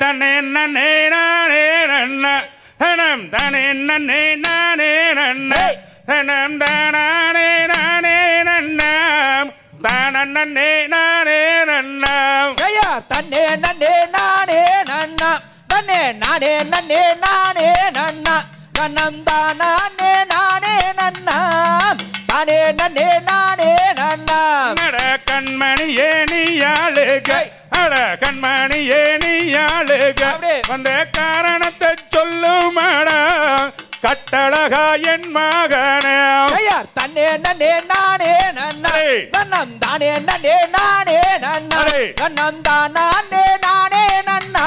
தனே நன்னே நானே நன்ன தனம் தனே நன்னே நானே நன்ன தனம் தானே நானே நன்னம் தானே நானே நன்னம் ஜெயா தன்னே நன்னே நானே நன்னா. தன்னே நானே நன்னே நானே நன்னா. கண்ணந்தானே நானே நன்னா. தானே நன்னே நானே நன்னா. அட கண்மணி ஏனியாளுக அட கண்மணி ஏனியாளுக அப்படியே. வந்த காரணத்தை சொல்லுமாடா கட்டழகா என் மகனே தன்னே நன்னே நானே நன்னா. கண்ணம் தானே நன்னே நானே நன்னா ஏய். கண்ணந்தானே நானே நன்னா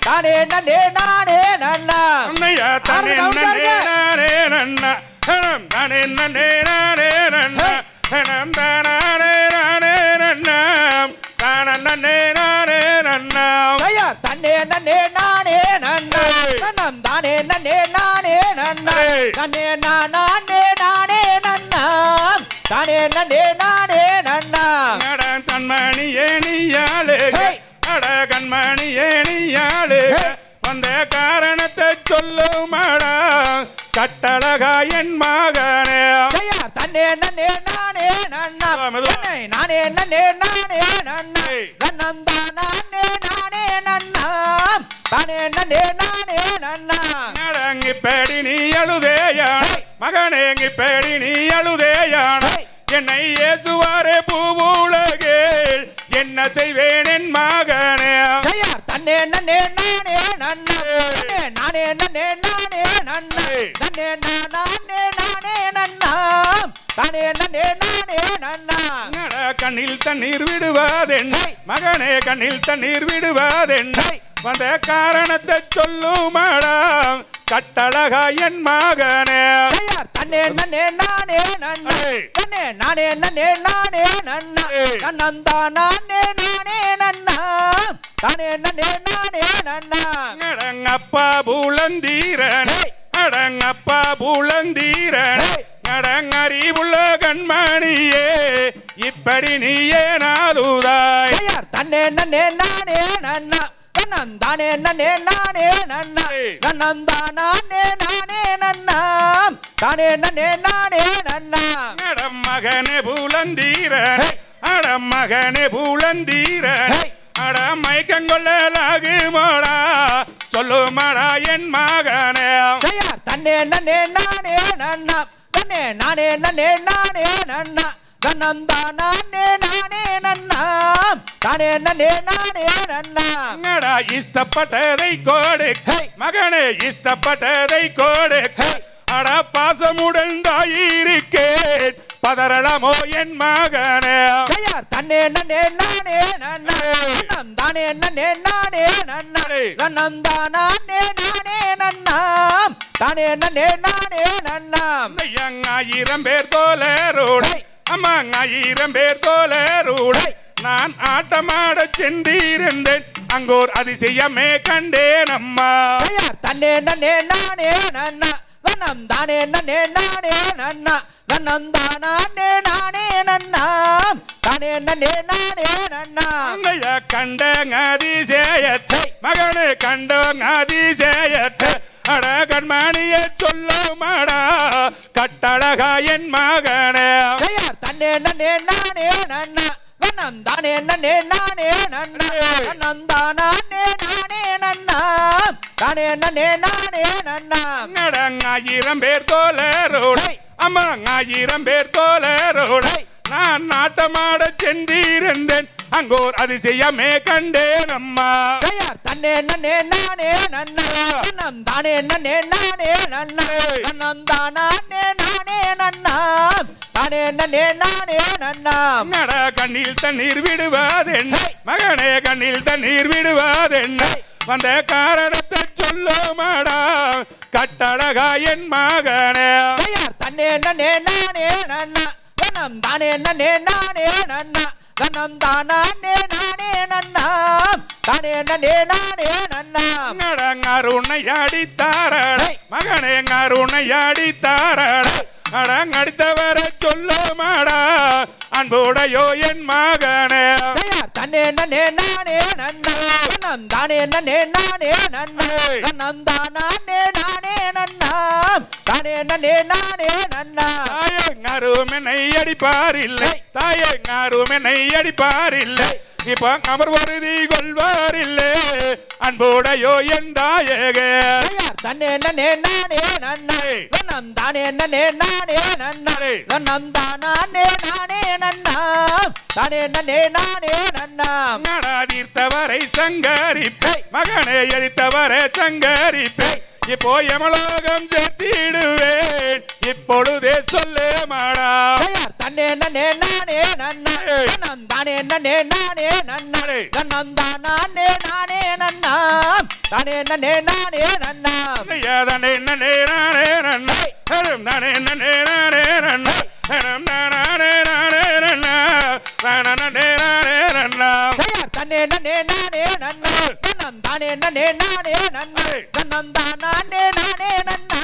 தானே நன்னே நானே நன்னா தனே ஆடுங்க. நானே நன்னா தனே நன்னே நானே நன்னே நானே நானே நன்னா. தானே நன்னே நானே நன்னா. அட கண்மணி ஏனியாளுக ஹேய். அட கண்மணி ஏனியாளுக ஹேய். வந்த காரணத்தை சொல்லுமாடா. கட்டழகா என் மகனே. தன்னே நன்னே நானே நன்னா. தன்னை நானே நன்னே நானே நன்னா. கண்ணம் தானே நானே நன்னா. தானே நன்னே நானே நன்னா. நடங்கிப்பேடி நீ அழுதேயான ஹேய். மகனேங்கிப்பேடி நீ அழுதேயான. என்னை ஏசுவாரே பூவுலகே என்ன செய்வேன் என் மகனே? ஜெயா தன்னே நன்னே நானே நன்னா. நானே நன்னே நானே நன்னா. நன்னே நானே நானே நன்னா. தானே நன்னே நானே நன்னா. கண்ணில் தண்ணீர் விடுவாதென்ன. மகனே கண்ணில் தண்ணீர் விடுவாதென்ன. வந்த காரணத்தை சொல்லுமாடா. கட்டழகா என் மகனே. தன்னே நன்னே நானே நன்னா. நானே நன்னே நானே நன்னா. கண்ணந்தா நானே நானே நன்னா. தானே நன்னே நானே நன்னா. அடங்கப்பா பூலந்தீரன். அடங்கப்பா பூலந்தீரன். அடங்கறிவுள்ள கண்மணியே இப்படி நீயே நாளுதாய். தன்னே நன்னே நானே நன்னா. கண்ணந்தானே நன்னே நானே நன்னா. கண்ணந்தா நானே நானே நன்னா. தானே நன்னே நானே நன்னா. அடம் மகனே பூலந்தீரன் ஹேய். அடம் மகனே பூலந்தீரன் ஹேய். அட மயக்கங்கொள்ளலாகு மோடா சொல்லுமாடா என் மகனே. தன்னே நன்னே நானே நன்னா. தன்னே நானே நன்னே நானே நன்னா கண்ணந்தா நானே நானே நன்னா தானே நன்னே நானே நன்னா அடா இஷ்டப்பட்டதை கோடு. மகனே இஷ்டப்பட்டதை கோடு. அட பாசமுடன் தாயிருக்கேன் பதறலாமோ என் மகனே? ஜெயா தன்னே நன்னே நானே நன்னா. கண்ணம் தானே நன்னே நானே நன்னா. ஏய். கண்ணந்தா நானே நானே நன்னா. தானே நன்னே நானே நன்னா. ஐயங் ஆயிரம் பேர் தோலரோடு. ஹேய். அம்மா ஆயிரம் பேர் தோலரோடு. நான் ஆட்டமாட சென்றிருந்தேன். அங்கோர் அதிசயமே கண்டேன் அம்மா தன்னே நன்னே நானே நன்னா. கண்ணம் தானே நன்னே நானே நன்னா. கண்ணந்தா நானே நானே நன்னா. தானே நன்னே நானே நன்னா. அங்கைய கண்ட அதிசயத்தை. மகனே கண்ட அதிசயத்தை. அட கண்மணிய சொல்லுமாடா. கட்டழகா என் மகனே. தன்னே நன்னே நானே நன்னா. கண்ணம் தானே நன்னே நானே நன்னா. நானே நானே நன்னா தானே நன்னே நானே நன்னா நடங்க ஆயிரம் பேர் தோலரோடு. அம்மா ஆயிரம் பேர் தோலரோடு. நான் நாட்டமாட சென்றிருந்தேன். அங்கோர் அதிசயமே கண்டேன் அம்மா. ஜெயா தன்னே நன்னே நானே நன்னா கண்ணம் தானே நன்னே நானே நன்னா ஏய். கண்ணந்தா நானே நானே நன்னா தானே நன்னே நானே நன்னா நட கண்ணில் தண்ணீர் விடுவாதென்ன. மகனே கண்ணில் தண்ணீர் விடுவாதென்ன. வந்த காரணத்தை சொல்லுமாடா. கட்டழகா என் மகனே. தன்னே நன்னே நானே நன்னா. கண்ணம் தானே நன்னே நானே நன்னா. கண்ணம் தானே நானே நன்னா. தானே நன்னே நானே நன்னா. நடங்க அருணை அடித்தாரட. ஹேய். மகனே அருணை அடித்தாரட. அடங்கடித்தவரை சொல்ல மாடா அன்புடையோ என் மகனே. தன்னே நன்னே நானே நன்னா. நன்னம் தானே நன்னே நானே நன்னா. நன்னம் தானே நானே நன்னா. தானே நன்னே நானே நன்னா. தாயங்காரும் என்னை அடிப்பார் இல்லை தாயங்காரும் என்னை அடிப்பார் இல்லை இப்போ அமர் வருதி கொள்வார் இல்லை அன்புடையோ என் தாயகே. தன்னே நன்னே நானே நன்னா. நன்னம் தானே நன்னே நானே நன்னா. நன்னம் தானே நானே நன்னா. தானே நன்னே நானே நன்னா. தீர்த்தவரை சங்கரிப்பை. மகனை எரித்தவரை சங்கரிப்பை. இப்போ எமலோகம் சேர்த்திடுவேன். இப்பொழுதே சொல்லு மாடா. தன்னே நன்னே நானே நன்னா. தானே நன்னே நானே நன்னா. நன்னம் தானே நானே நன்னா. தானே நன்னே நானே நன்னா. தனே நனே நானே நன்னா. தானே நனே நானே நன்னா. நானே நன்னா தானே நானே நன்னா. தன்னே நன்னே நானே நன்னா நன்னம் தானே நன்னே நானே நன்னா நன்னம் தானே நானே நன்னா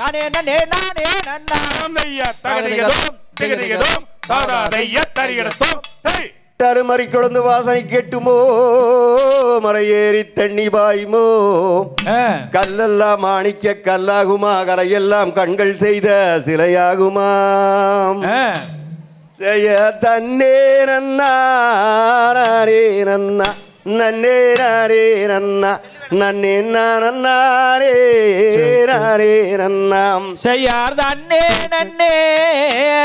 தானே நன்னே நானே நன்னா தையா தகதிகதோம் திகதிகதோம் தாதா தையா தரிகடத்தோம் ஹே தருமறி கொழுந்து வாசனை கெட்டுமோ? மலையேறி தண்ணி பாயுமோ? கல்லெல்லாம் மாணிக்க கல்லாகுமா? கரையெல்லாம் கண்கள் செய்த சிலையாகுமாம். செய்ய தன்னே நன்னா நானே நன்னா நன்னே நானே நன்னா நன்னே நானே நானே நன்னாம் செய்யார் தன்னே நன்னே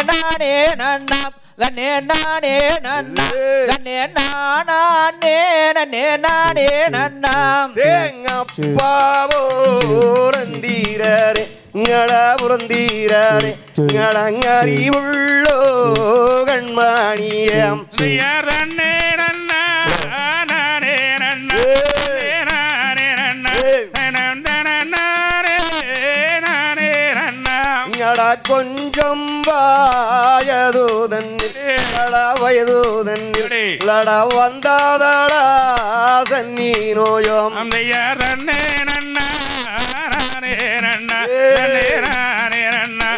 நானே நன்னாம் தன்னே நானே நன்னா தன்னே நானே கண்மணியம். சுயரண்ணே கொஞ்சம் வாயதூதன் வயதூதன் லட வந்தாதடா சன்னி நோயம் ரண்ணே நன்னா ரே ரண்ணா ரே ரண்ணா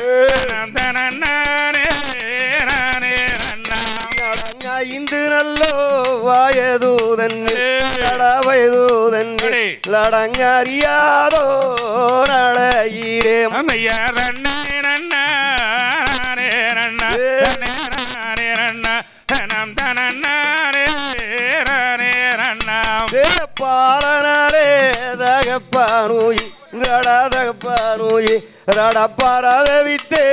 நானே நன்னா தன்னே நானே நன்னா ஹனம் தானே நானே நன்னா பாலனாலே தகப்பானூயி. ரடாதப்பா நோய் ரடப்பாராத வித்தே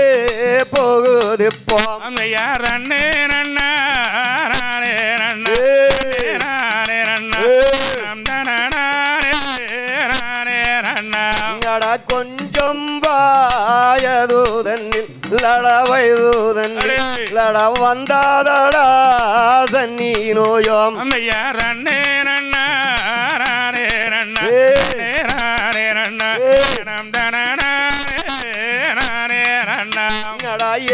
போகுது போயார் அண்ணே நண்ணே கொஞ்சம் பாயதூதன் லடவைதூதன் லட வந்தாதடா சன்னி நோயோம். அண்ணையார் அண்ணே நண்ணா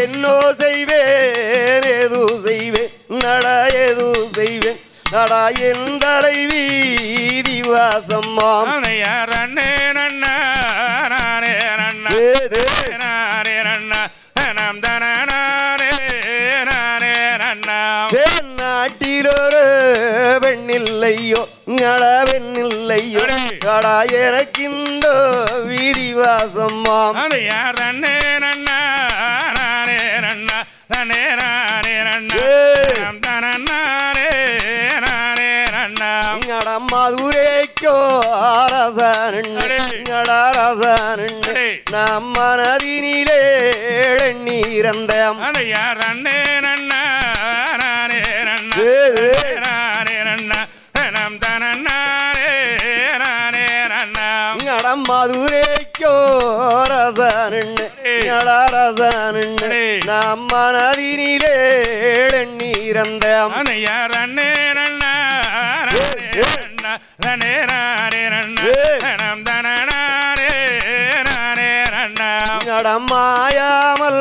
என்னோ செய்வேன் ஏது செய்வேன் நடா ஏது செய்வேன் நடா என் தலைவி திவாசம்மா ரண்ணே ரண்ணா ரண்ணா ரண்ணா ரண்ணா ரண்ணா உயிரோடு பெண்ணில்லையோ ங்களா பெண்ணில்லையோ கடா எனக்கிந்தோ விரிவாசம்மாம் யார் ரன்னே நன்னா நானே நன்னா நானே நானே நன்னா நானே நன்னா ங்கட மதுரைக்கோ அரசனடா ரசனண்டே நம் மனதினிலே நீரந்தம் யார் ரன்னே நன்னா മധുരയ്ക്കോ റസാനുണ്ട്. റസാനുണ്ട്. നമ്മ നദിനിലേളെണ്ണീരന്തം ഞടമായാമൽ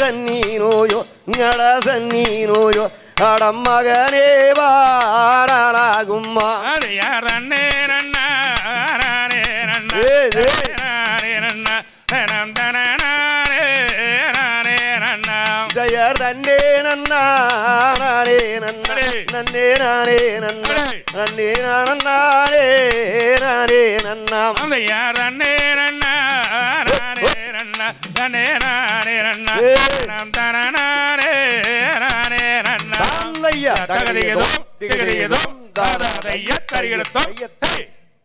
സന്നീനോയോ ഞട സന്നീനോയോ அடம் மகனே வாராகும்மா அடியாரே ஜயர் தன்னே நன்னா நானே நன்னே நன்னே நானே நன்னா நன்னே நானே நானே நன்னாம் அந்த யார் அண்ணே நன்னா நன்னா நன்னே நானே ஏய். நாம் தான நானே தரிகிடத்தும் தையத்தம். ஹே